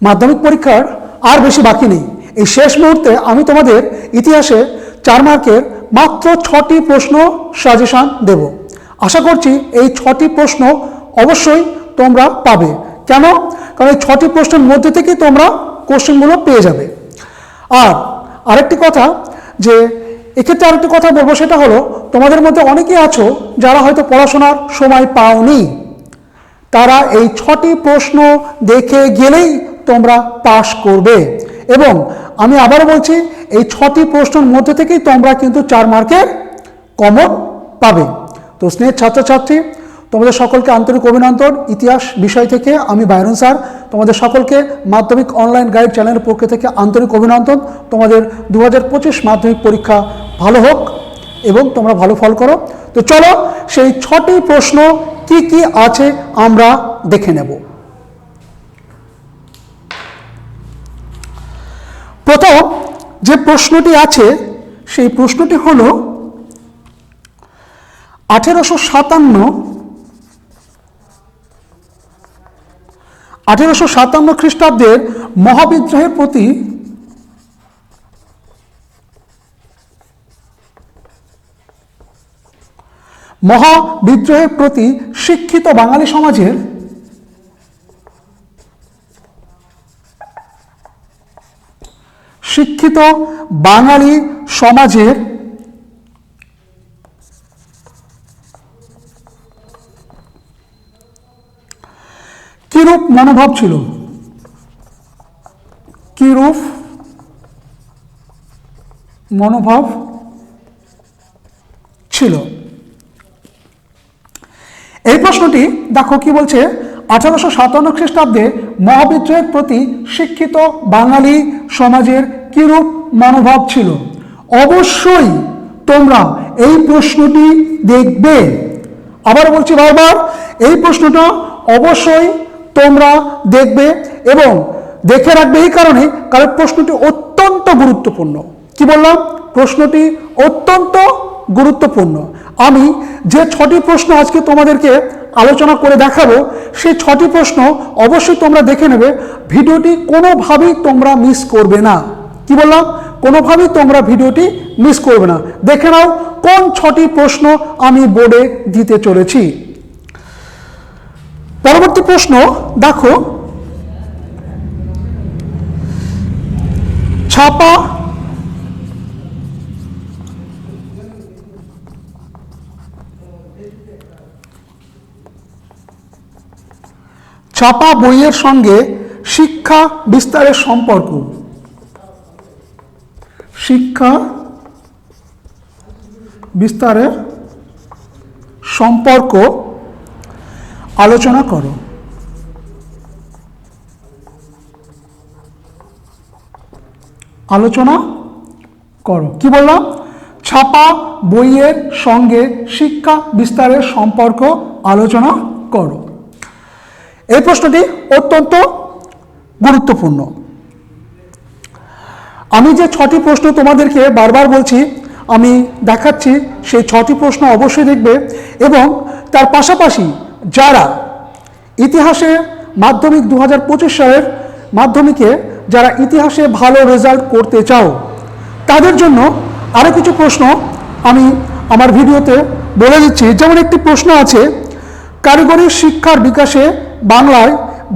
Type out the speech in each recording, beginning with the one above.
মাধ্যমিক পরীক্ষার আর বেশি বাকি নেই। এই শেষ মুহূর্তে আমি তোমাদের ইতিহাসে চার মার্কের মাত্র ছটি প্রশ্ন সাজেশান দেব। আশা করছি এই ছটি প্রশ্ন অবশ্যই তোমরা পাবে। কেন? কারণ এই ছটি প্রশ্নের মধ্যে থেকেই তোমরা কোশ্চেনগুলো পেয়ে যাবে। আর আরেকটি কথা যে এক্ষেত্রে আরেকটি কথা বলব, সেটা হলো তোমাদের মধ্যে অনেকেই আছো যারা হয়তো পড়াশোনার সময় পাওনি। তারা এই ছটি প্রশ্ন দেখে গেলেই তোমরা পাশ করবে। এবং আমি আবারও বলছি, এই ছটি প্রশ্নের মধ্যে থেকেই তোমরা কিন্তু চার মার্কের কমন পাবে। তো স্নেহের ছাত্রছাত্রী, তোমাদের সকলকে আন্তরিক অভিনন্দন। ইতিহাস বিষয় থেকে আমি বাইরন স্যার, তোমাদের সকলকে মাধ্যমিক অনলাইন গাইড চ্যানেলের পক্ষ থেকে আন্তরিক অভিনন্দন। তোমাদের দু হাজার পঁচিশ মাধ্যমিক পরীক্ষা ভালো হোক এবং তোমরা ভালো ফল করো। তো চলো, সেই ছটি প্রশ্ন কি কি আছে আমরা দেখে নেব। প্রথম যে প্রশ্নটি আছে, সেই প্রশ্নটি হল, আঠেরোশো সাতান্ন আঠেরোশো সাতান্ন খ্রিস্টাব্দের মহাবিদ্রোহের প্রতি মহাবিদ্রোহের প্রতি শিক্ষিত বাঙালি সমাজের শিক্ষিত বাঙালি সমাজের কিরূপ মনোভাব ছিল? কিরূপ মনোভাব ছিল? এই প্রশ্নটি, দেখো কি বলছে, আঠারোশো সাতান্ন খ্রিস্টাব্দে মহাবিদ্রোহের প্রতি শিক্ষিত বাঙালি সমাজের কিরূপ মনোভাব ছিল? অবশ্যই তোমরা এই প্রশ্নটি দেখবে। আবার বলছি বারবার, এই প্রশ্নটা অবশ্যই তোমরা দেখবে এবং দেখে রাখবে এই কারণে কারণ প্রশ্নটি অত্যন্ত গুরুত্বপূর্ণ। কি বললাম? প্রশ্নটি অত্যন্ত গুরুত্বপূর্ণ। আমি যে ছটি প্রশ্ন আজকে তোমাদেরকে আলোচনা করে দেখাবো সেই ছটি প্রশ্ন অবশ্যই তোমরা দেখে নেবে। ভিডিওটি কোনোভাবেই তোমরা মিস করবে না। কি বললাম? কোনোভাবেই তোমরা ভিডিওটি মিস করবে না। দেখে নাও কোন ছটি প্রশ্ন আমি বোর্ডে দিতে চলেছি। পরবর্তী প্রশ্ন, দেখো। ছাপা ছাপা বইয়ের সঙ্গে শিক্ষা বিস্তারের সম্পর্ক। শিক্ষা বিস্তারের সম্পর্ক আলোচনা করো। আলোচনা করো। কি বললাম? ছাপা বইয়ের সঙ্গে শিক্ষা বিস্তারের সম্পর্ক আলোচনা করো। এই প্রশ্নটি অত্যন্ত গুরুত্বপূর্ণ। আমি যে ছটি প্রশ্ন তোমাদেরকে বারবার বলছি, আমি দেখাচ্ছি, সেই ছটি প্রশ্ন অবশ্যই দেখবে এবং তার পাশাপাশি যারা ইতিহাসে মাধ্যমিক দু হাজার পঁচিশ সালের মাধ্যমিকে যারা ইতিহাসে ভালো রেজাল্ট করতে চাও, তাদের জন্য আরও কিছু প্রশ্ন আমি আমার ভিডিওতে বলে দিচ্ছি। যেমন একটি প্রশ্ন আছে, কারিগরি শিক্ষার বিকাশে বাংলায়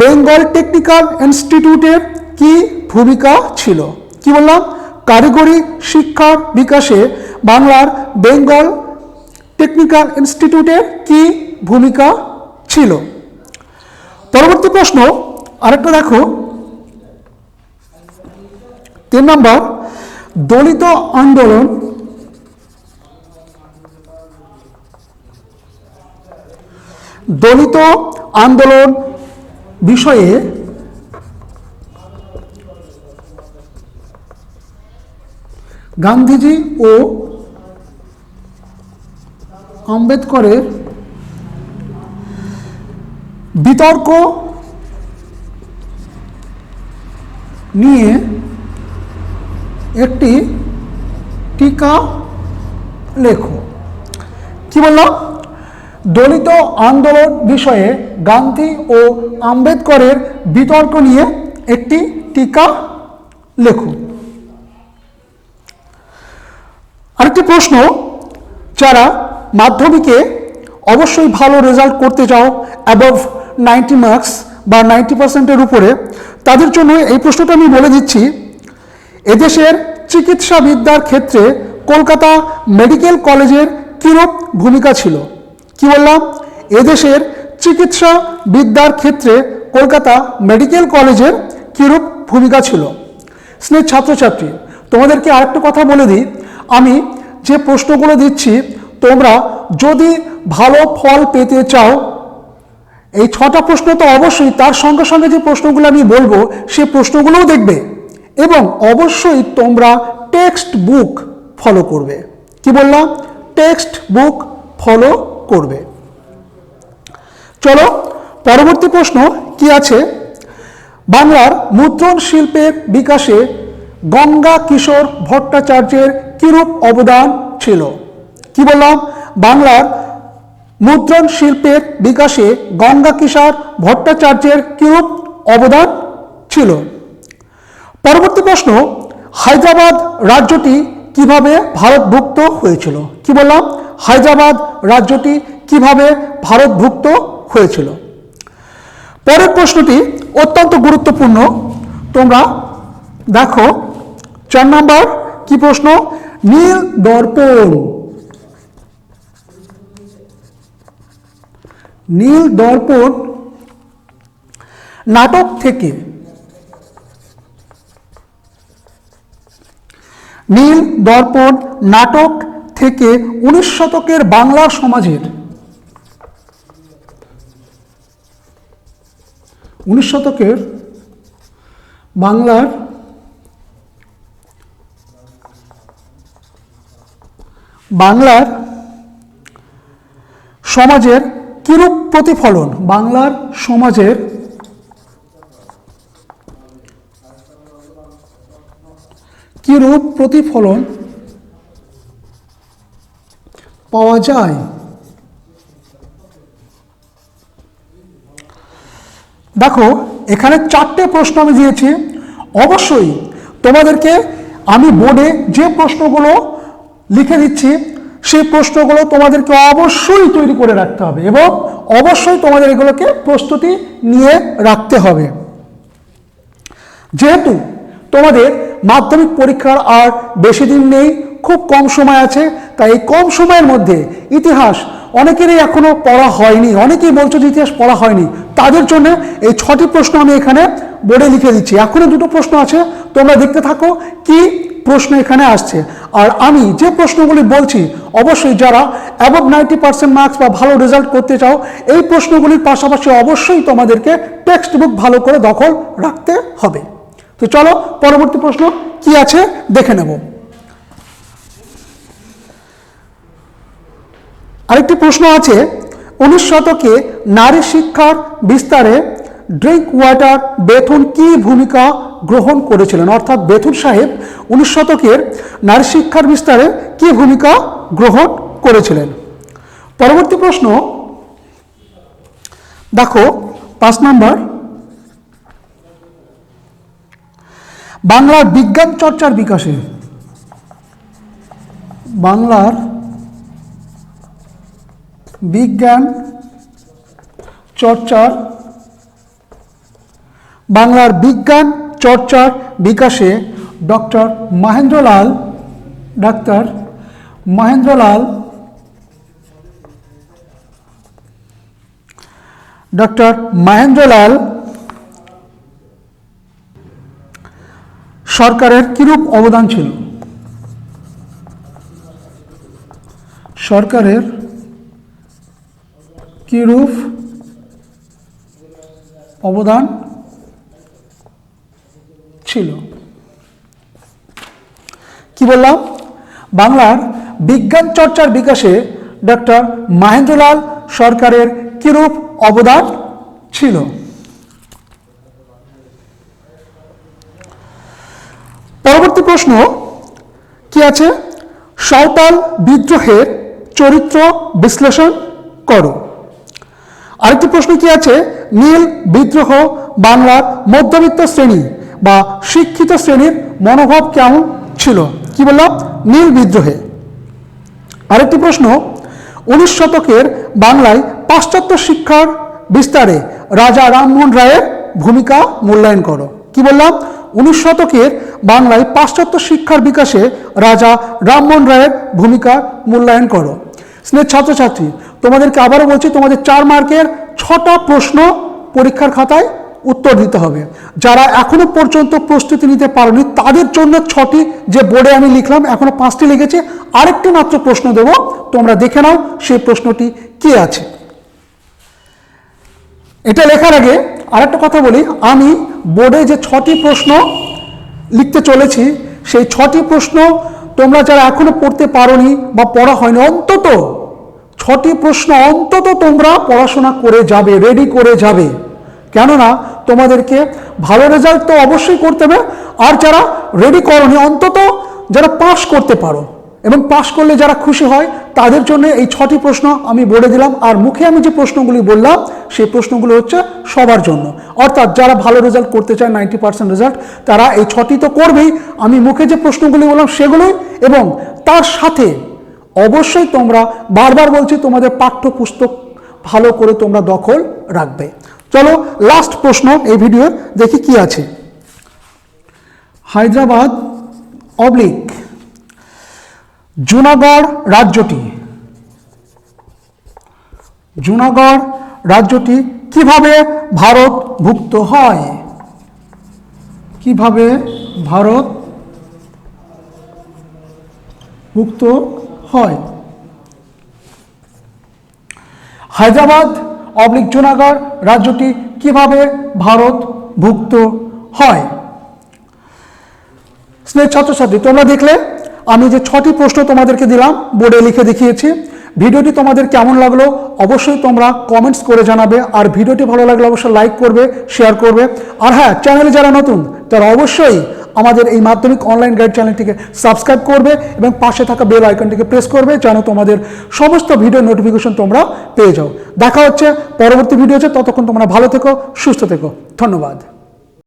বেঙ্গল টেকনিক্যাল ইনস্টিটিউটের কি ভূমিকা ছিল? কি বললাম? কারিগরি শিক্ষার বিকাশে বাংলার বেঙ্গল টেকনিক্যাল ইনস্টিটিউটের কি ভূমিকা ছিল? পরবর্তী প্রশ্ন, আরেকটা দেখো। তিন নম্বর, দলিত আন্দোলন দলিত আন্দোলন বিষয়ে গান্ধীজি ও আম্বেদকরের বিতর্ক নিয়ে একটি টিকা লেখো। কি বললাম দলিত আন্দোলন বিষয়ে গান্ধী ও আম্বেদকরের বিতর্ক নিয়ে একটি টিকা লেখো। আরেকটি প্রশ্ন, যারা মাধ্যমিকে অবশ্যই ভালো রেজাল্ট করতে চাও অ্যাবভ নাইনটি মার্কস বা নাইনটি পার্সেন্টের উপরে, তাদের জন্য এই প্রশ্নটা আমি বলে দিচ্ছি, এদেশের চিকিৎসা বিদ্যার ক্ষেত্রে কলকাতা মেডিকেল কলেজের কীরূপ ভূমিকা ছিল? কি বললাম? এদেশের চিকিৎসা বিদ্যার ক্ষেত্রে কলকাতা মেডিকেল কলেজের কীরূপ ভূমিকা ছিল? স্নেহ ছাত্রছাত্রী, তোমাদেরকে আরেকটা কথা বলে দিই আমি যে প্রশ্নগুলো দিচ্ছি, তোমরা যদি ভালো ফল পেতে চাও, এই ছটা প্রশ্ন তো অবশ্যই তার সঙ্গে সঙ্গে যে প্রশ্নগুলো আমি বলব, সে প্রশ্নগুলোও দেখবে এবং অবশ্যই তোমরা টেক্সট বুক ফলো করবে। কি বললাম? টেক্সট বুক ফলো করবে। চলো, পরবর্তী প্রশ্ন কি আছে? বাংলার মুদ্রণ শিল্পের বিকাশে গঙ্গা কিশোর ভট্টাচার্যের কিরূপ অবদান ছিল। কি বললাম? বাংলার মুদ্রণ শিল্পের বিকাশে গঙ্গা কিশোর ভট্টাচার্যের কিরূপ অবদান ছিল? পরবর্তী প্রশ্ন, হায়দ্রাবাদ রাজ্যটি কীভাবে ভারতভুক্ত হয়েছিল? কি বললাম? হায়দ্রাবাদ রাজ্যটি কীভাবে ভারতভুক্ত হয়েছিল? পরের প্রশ্নটি অত্যন্ত গুরুত্বপূর্ণ। তোমরা দেখো, চার নাম্বার কি প্রশ্ন? নীল দর্পণ। নীল দর্পণ নাটক থেকে। নীল দর্পণ নাটক থেকে উনিশ শতকের বাংলা সমাজের। উনিশ শতকের বাংলার বাংলার সমাজের কিরূপ প্রতিফলন? বাংলার সমাজের কিরূপ প্রতিফলন পাওয়া যায়? দেখো, এখানে চারটে প্রশ্ন আমি দিয়েছি। অবশ্যই তোমাদেরকে আমি বোর্ডে যে প্রশ্নগুলো লিখে দিচ্ছি, সেই প্রশ্নগুলো তোমাদেরকে অবশ্যই তৈরি করে রাখতে হবে এবং অবশ্যই তোমাদের এগুলোকে প্রস্তুতি নিয়ে রাখতে হবে। যেহেতু তোমাদের মাধ্যমিক পরীক্ষার আর বেশি দিন নেই, খুব কম সময় আছে, তাই এই কম সময়ের মধ্যে ইতিহাস অনেকেরই এখনও পড়া হয়নি, অনেকেই বলছো যে ইতিহাস পড়া হয়নি। তাদের জন্য এই ছটি প্রশ্ন আমি এখানে বোর্ডে লিখে দিচ্ছি। এখনও দুটো প্রশ্ন আছে, তোমরা দেখতে থাকো কি প্রশ্ন এখানে আসছে। আর আমি যে প্রশ্নগুলি বলছি, অবশ্যই যারা অ্যাবভ নাইনটি পার্সেন্ট মার্কস বা ভালো রেজাল্ট করতে চাও, এই প্রশ্নগুলির পাশাপাশি অবশ্যই তোমাদেরকে টেক্সট বুক ভালো করে দখল রাখতে হবে। তো চলো, পরবর্তী প্রশ্ন কি আছে, দেখে নেব। আরেকটি প্রশ্ন আছে। উনিশ শতকে নারী শিক্ষার বিস্তারে ড্রিঙ্ক ওয়াটার বেথুন কি ভূমিকা গ্রহণ করেছিলেন? অর্থাৎ বেথুন সাহেব উনিশ শতকের নারী শিক্ষার বিস্তারে কি ভূমিকা গ্রহণ করেছিলেন? পরবর্তী প্রশ্ন। দেখো, পাঁচ নম্বর। বাংলার বিজ্ঞান চর্চার বিকাশে। বাংলার বিজ্ঞান, চর্চার, বাংলার বিজ্ঞান, চর্চার বিকাশে doctor Mahendralal, doctor Mahendralal, doctor Mahendralal সরকারের কিরূপ অবদান ছিল? সরকারের কিরূপ অবদান ছিল। কি বললাম? বাংলার বিজ্ঞান চর্চার বিকাশে ডক্টর মাহেন্দ্রলাল সরকারের কিরূপ অবদান ছিল। পরবর্তী প্রশ্ন, কি আছে? সাঁওতাল বিদ্রোহের চরিত্র বিশ্লেষণ করো। আরেকটি প্রশ্ন কি আছে? নীল বিদ্রোহ বাংলার মধ্যবিত্ত শ্রেণি বা শিক্ষিত শ্রেণির মনোভাব কেমন ছিল? কি বললাম? নীল বিদ্রোহে। আরেকটি প্রশ্ন, উনিশ শতকের বাংলায় পাশ্চাত্য শিক্ষার বিস্তারে রাজা রামমোহন রায়ের ভূমিকা মূল্যায়ন করো। কি বললাম? উনিশ শতকের বাংলায় পাশ্চাত্য শিক্ষার বিকাশে রাজা রামমোহন রায়ের ভূমিকা মূল্যায়ন করো। স্নেহ ছাত্রছাত্রী, তোমাদেরকে আবারও বলছি, তোমাদের চার মার্কের ছটা প্রশ্ন পরীক্ষার খাতায় উত্তর দিতে হবে। যারা এখনও পর্যন্ত প্রস্তুতি নিতে পারেনি, তাদের জন্য ছটি যে বোর্ডে আমি লিখলাম, এখনও পাঁচটি লিখেছি, আরেকটি মাত্র প্রশ্ন দেব। তোমরা দেখে নাও সেই প্রশ্নটি কি আছে। এটা লেখার আগে আরেকটা কথা বলি, আমি বোর্ডে যে ছটি প্রশ্ন লিখতে চলেছি, সেই ছটি প্রশ্ন তোমরা যারা এখনও পড়তে পারোনি বা পড়া হয়নি, অন্তত ছটি প্রশ্ন অন্তত তোমরা পড়াশোনা করে যাবে রেডি করে যাবে। কেননা তোমাদেরকে ভালো রেজাল্ট তো অবশ্যই করতে হবে। আর যারা রেডি করনি, অন্তত যারা পাস করতে পারো। এবং পাস করলে যারা খুশি হয়, তাদের জন্য এই ছটি প্রশ্ন আমি বলে দিলাম। আর মুখে আমি যে প্রশ্নগুলি বললাম, সেই প্রশ্নগুলো হচ্ছে সবার জন্য। অর্থাৎ যারা ভালো রেজাল্ট করতে চায় নাইনটি পার্সেন্ট রেজাল্ট তারা এই ছটি তো করবেই। আমি মুখে যে প্রশ্নগুলি বললাম, সেগুলোই এবং তার সাথে অবশ্যই তোমরা বারবার বলছি, তোমাদের পাঠ্যপুস্তক ভালো করে তোমরা দখল রাখবে। চলো লাস্ট প্রশ্ন এই ভিডিও দেখি কি আছে। হায়দ্রাবাদ অবলিক জুনাগড় রাজ্যটি। জুনাগড় রাজ্যটি কীভাবে ভারত ভুক্ত হয়? কীভাবে ভারত মুক্ত হয়? হায়দ্রাবাদ অবলিক জুনাগড় রাজ্যটি কীভাবে ভারত ভুক্ত হয়? স্নেহ ছাত্রছাত্রী, তোমরা দেখলে আমি যে ছটি প্রশ্ন তোমাদেরকে দিলাম, বোর্ডে লিখে দেখিয়েছি। ভিডিওটি তোমাদের কেমন লাগল অবশ্যই তোমরা কমেন্টস করে জানাবে। আর ভিডিওটি ভালো লাগলে অবশ্যই লাইক করবে শেয়ার করবে। আর হ্যাঁ চ্যানেলে যারা নতুন, তারা অবশ্যই আমাদের এই মাধ্যমিক অনলাইন গাইড চ্যানেলটিকে সাবস্ক্রাইব করবে এবং পাশে থাকা বেল আইকনটিকে প্রেস করবে যেন তোমাদের সমস্ত ভিডিও নোটিফিকেশন তোমরা পেয়ে যাও। দেখা হচ্ছে পরবর্তী ভিডিওতে ততক্ষণ তোমরা ভালো থেকো, সুস্থ থেকো। ধন্যবাদ।